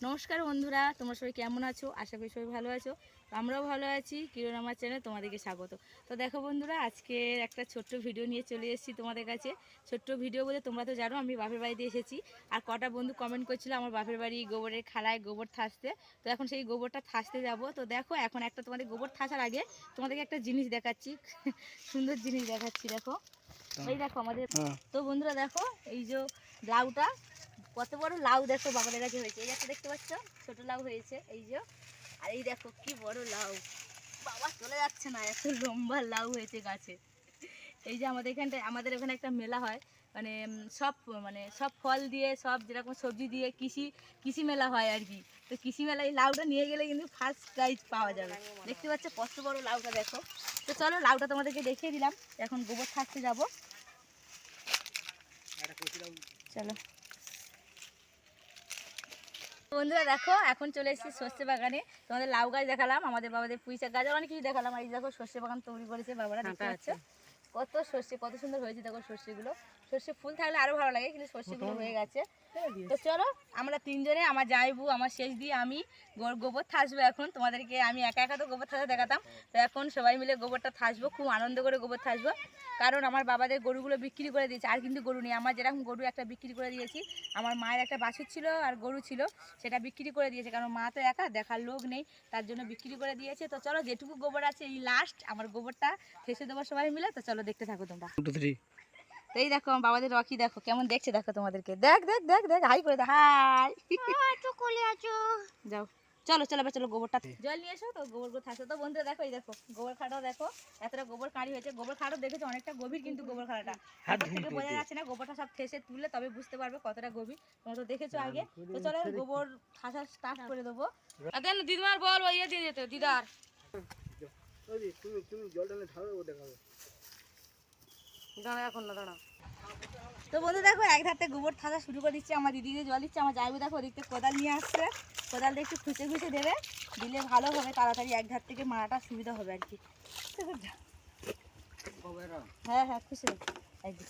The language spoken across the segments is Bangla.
নমস্কার বন্ধুরা তোমরা সবাই কেমন আছো? আশা করি সবাই ভালো আছো। আমরাও ভালো আছি কিরণ আমার চ্যানেল তোমাদেরকে স্বাগত। তো দেখো বন্ধুরা আজকে একটা ছোট্ট ভিডিও নিয়ে চলে এসেছি তোমাদের কাছে। ছোট্ট ভিডিও বলে তোমরা তো জানো আমি বাপের বাড়িতে এসেছি। আর কটা বন্ধু কমেন্ট করছিল আমার বাপের বাড়ি গোবরের খালায় গোবর থাসতে। তো এখন সেই গোবরটা থাসতে যাব। তো দেখো এখন একটা তোমাদের গোবর থাসার আগে তোমাদেরকে একটা জিনিস দেখাচ্ছি। সুন্দর জিনিস দেখাচ্ছি দেখো। এই দেখো আমাদের তো বন্ধুরা দেখো এই যে লাউটা কত বড় লাউ দেখো বাবাদের কাছে হয়েছে। এই একটা দেখতে পাচ্ছ? ছোট লাউ হয়েছে এই যে। আর এই দেখো কি বড় লাউ। বাবা চলে যাচ্ছে না এত লম্বা লাউ হয়েছে গাছে। এই যে আমাদের এখানটায় আমাদের এখানে একটা মেলা হয়। মানে সব মানে সব ফল দিয়ে সব যেরকম সবজি দিয়ে কৃষি কৃষি মেলা হয় আর কি। তো কৃষি মেলায় এই লাউটা নিয়ে গেলে কিন্তু ফার্স্ট প্রাইজ পাওয়া যাবে। দেখতে পাচ্ছ কত বড় লাউটা দেখো। তো চলো লাউটা তোমাদেরকে দেখিয়ে দিলাম। এখন গোবর থাকতে যাব। চলো। বন্ধুরা দেখো এখন চলে এসেছি সর্ষে বাগানে। তোমাদের লাউ গাছ দেখালাম আমাদের বাবাদের পুঁইশাক গাছ অনেক কিছু দেখালাম। এই দেখো সর্ষে বাগান তৈরি করেছে বাবারা দেখতে পাচ্ছ? কত সর্ষে কত সুন্দর হয়েছে দেখো সর্ষেগুলো। সর্ষে ফুল থাকলে আরও ভালো লাগে কিন্তু সর্ষেগুলো হয়ে গেছে। তো চলো, আমরা তিনজনে, আমার জাইবু আমার শেষ দিয়ে আমি গোবর থাসবো এখন। তোমাদেরকে আমি একা একা তো গোবর থাসা দেখাতাম। তো এখন সবাই মিলে গোবরটা থাসবো, খুব আনন্দ করে গোবর থাসবো। কারণ আমার বাবাদের গরুগুলো বিক্রি করে দিয়েছে, আর কিন্তু গরু নেই। আমার যেরকম গরু একটা বিক্রি করে দিয়েছি, আমার মায়ের একটা বাছুর ছিল আর গরু ছিল, সেটা বিক্রি করে দিয়েছে। কারণ মা তো একা, দেখার লোক নেই, তার জন্য বিক্রি করে দিয়েছে। তো চলো, যেটুকু গোবর আছে, এই লাস্ট আমার গোবরটা ফেসে দেবো সবাই মিলে। তো চলো, দেখতে থাকো তোমরা। তো এই দেখো বাবাদের রকি দেখো কেমন দেখছে দেখো তোমাদেরকে। দেখ দেখ দেখ দেখ হাই করে হাই যাও। চলো চলো চলো গোবরটা জল নিয়ে এসো তো গোবরগুলো থাকছে তো বন্ধুরা দেখো এই দেখো গোবর খাটাও দেখো এতটা গোবর কাঁড়ি হয়েছে। গোবর খাটাও দেখেছ অনেকটা গভীর কিন্তু গোবর খাটাটা। হাত থেকে বোঝা যাচ্ছে না গোবরটা সব ঠেসে তুললে তবে বুঝতে পারবে কতটা গভীর। তোমরা তো দেখেছ আগে। তো চলো গোবর ঠাসা স্টার্ট করে দেবো। আর দেন দিদিমার বল ওই ইয়ে দিয়ে যেতে দিদার। দাঁড়া এখন না তো বন্ধু দেখো, এক ধারতে গোবর থাকা শুরু করে দিচ্ছে, আমার দিদি দিয়ে জল দিচ্ছে, আমার যাইবু দেখো ওদিক থেকে কোদাল নিয়ে আসছে। কোদালটা একটু খুঁচে খুঁচে দেবে, দিলে ভালো হবে, তাড়াতাড়ি এক ধার থেকে মারাটা সুবিধা হবে আর কি। হ্যাঁ হ্যাঁ খুশি একদিক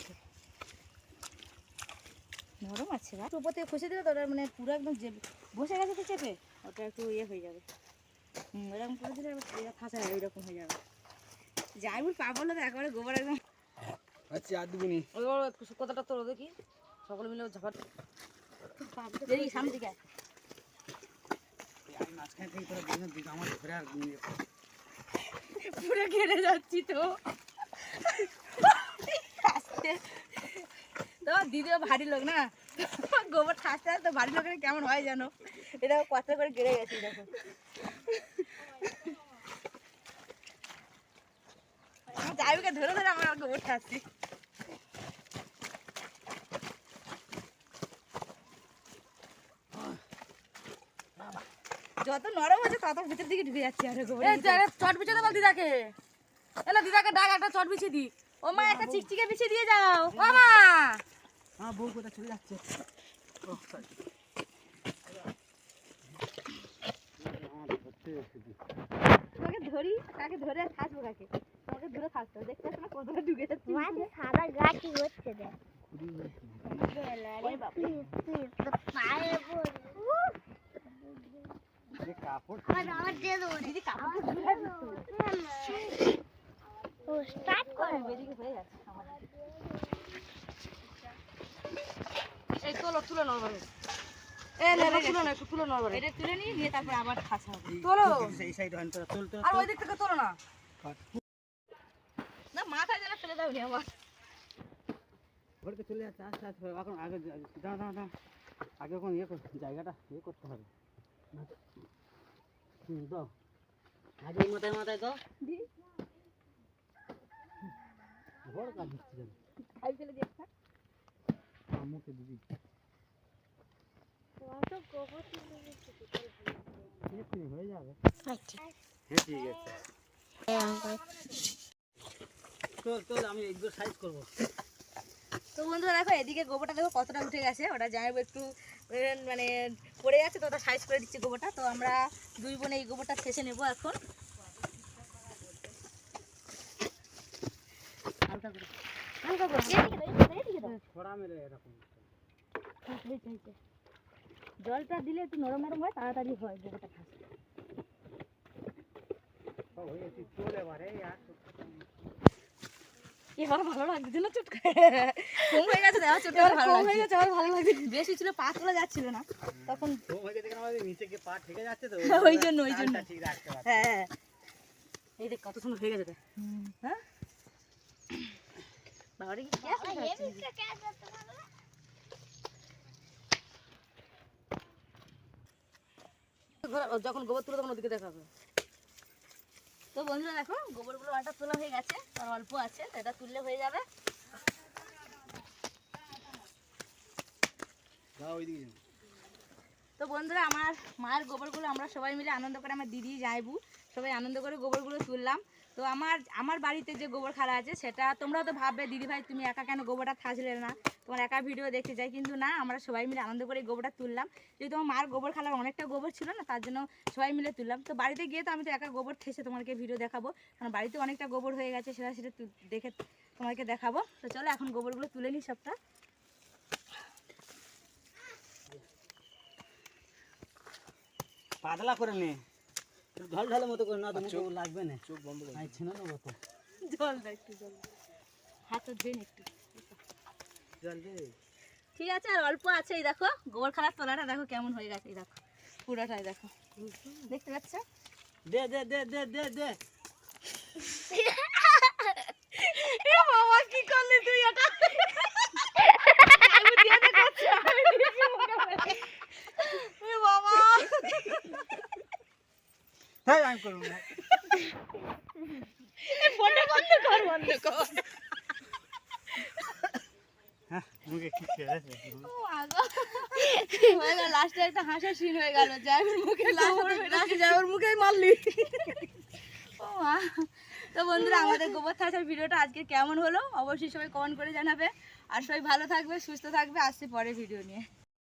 নরম আছে বা উপর থেকে খুশি দেবে তো, ওটা মানে পুরো একদম যে বসে গেছে তো চেপে, ওটা একটু ইয়ে হয়ে যাবে। হুম এরকম করে দিলে ফাঁসা যাবে এরকম হয়ে যাবে। যাইবুর পা বলল তো একবারে গোবর একদম আচ্ছা আর দিবনি কথাটা তোর দেখি। সকলে মিলে ঝাপাট। দেখি সামনে দিকে আমি মাঝখান থেকে তোরা দুজন দিকে আমার ঘরে আর নিয়ে পুরো ঘেরে যাচ্ছি তো। দিদিও ভারী লোক না। গোবর ঠাসতে তো ভারী লোকের কেমন হয় জানো? এটা কত করে গেড়ে গেছি দেখো। যাইবুকে ধরে ধরে আমার গোবর ঠাসছি যত নরম হচ্ছে তত ভিতর দিকে ঢুকে যাচ্ছে আর গোবর চট বিছিয়ে দেবো দিদাকে। এলো দিদাকে ডাক একটা চট বিছিয়ে দি। ও মা একটা চিকচিকে বিছিয়ে দিয়ে যাও। ও মা। আমার বউ কোথায় চলে যাচ্ছে? ও. তোমাকে ধরি কাকে ধরে থাকব কাকে? তোমাকে ধরে থাকতে হবে। দেখতে না কতটা ঢুকে যাচ্ছে? মাঝে সাদা গাছই হচ্ছে দেখ। ওই বাবা। পায়ে পড়ে এই তোলো তুলে নাও এবারে। তুলে নাও, একটু তুলে নাও এবারে। এটা তুলে নিয়ে নিয়ে তারপর আবার ঠাসা হবে। তোলো। এই সাইড তোরা চল তোরা আর চল। দিক থেকে তোলো না। না, মাথায় যেন ফেলে দাও নি আমার। ঘরকে চলে যাচ্ছে আস্তে আস্তে এখন আগে দাঁড়া দাঁড়া আগে এখন ইয়ে কর জায়গাটা ইয়ে করতে হবে হুম দাও আগে মাথায় মাথায় দাও বড় কাজ হচ্ছে যেন খাই ফেলে। দিবি। হয়ে যাবে। আচ্ছা। হ্যাঁ ঠিক আছে। চল চল আমি এগুলো সাইজ করব। তো বন্ধুরা দেখো এদিকে গোবরটা দেখো কতটা উঠে গেছে। ওটা জানাব একটু মানে পড়ে যাচ্ছে তো ওটা সাইজ করে দিচ্ছে গোবরটা। তো আমরা দুই বোনে এই গোবরটা শেষে নেব এখন। হালকা করে। করে। জলটা দিলে একটু নরম নরম হয় তাড়াতাড়ি হয় গোবরটা খাস সব গেছে চলে এবারে এবার ভালো লাগছে না চুট কম হয়ে গেছে দেওয়া ভালো হয়ে গেছে ভালো লাগছে। বেশি ছিল পা তোলা যাচ্ছিল না। তখন তো হয়ে গেছে কেন আমাদের নিচে গিয়ে পা ঠেকে যাচ্ছে তো ওই জন্য, ওই জন্য। ঠিক রাখতে হ্যাঁ এই দেখ কত সুন্দর হয়ে গেছে হ্যাঁ? বাবারে কি ক্যাচ। যখন গোবর তুলে তখন ওদিকে দেখাবে তো বন্ধুরা দেখো গোবরগুলো অনেকটা তোলা হয়ে গেছে আর অল্প আছে সেটা এটা তুললে হয়ে যাবে। তো বন্ধুরা আমার মায়ের গোবরগুলো আমরা সবাই মিলে আনন্দ করে আমার দিদি যাইবু সবাই আনন্দ করে গোবরগুলো তুললাম তো আমার আমার বাড়িতে যে গোবর খালা আছে, সেটা তোমরাও তো ভাববে, দিদি ভাই, তুমি একা কেন গোবরটা থাকলে না? তোমার একা ভিডিও দেখতে যাই, কিন্তু না, আমরা সবাই মিলে আনন্দ করে গোবরটা তুললাম। যেহেতু আমার মার গোবর খালার অনেকটা গোবর ছিল না, তার জন্য সবাই মিলে তুললাম। তো বাড়িতে গিয়ে তো আমি তো একা গোবর থেসে তোমাকে ভিডিও দেখাবো। কারণ বাড়িতে অনেকটা গোবর হয়ে গেছে, সেটা সেটা দেখে তোমাকে দেখাবো। তো চলো, এখন গোবরগুলো তুলে নিই সবটা। পাতলা করে নে। একটু ঢল মতো করে না তো মুখে লাগবে না। চোখ বন্ধ করে ছিনা নেব তো। জল দে একটু জল। হাত ধুয়ে নে একটু। জল দে। ঠিক আছে আর অল্প আছে এই দেখো গোবর খারাপ তোলাটা দেখো কেমন হয়ে গেছে এই দেখো পুরোটাই দেখো। দেখতে পাচ্ছ? দে দে দে দে দে দে। এ বাবা কি করলি তুই এটা আমি দিয়ে দেখাচ্ছি, আমি নিজে মুখে ফেলে। এ বাবা হ্যাঁ আমি করব না ফোনটা বন্ধ কর বন্ধ কর। হ্যাঁ মুখে কি খেয়েছে? ও আগো হয়ে গেল লাস্টে একটা হাসার সিন হয়ে গেল জয়ের মুখে লাস্টে মুখেই মারলি। ও মা। তো বন্ধুরা আমাদের গোবর থাকার ভিডিওটা আজকে কেমন হলো? অবশ্যই সবাই কমেন্ট করে জানাবে। আর সবাই ভালো থাকবে সুস্থ থাকবে। আসছে পরে ভিডিও নিয়ে।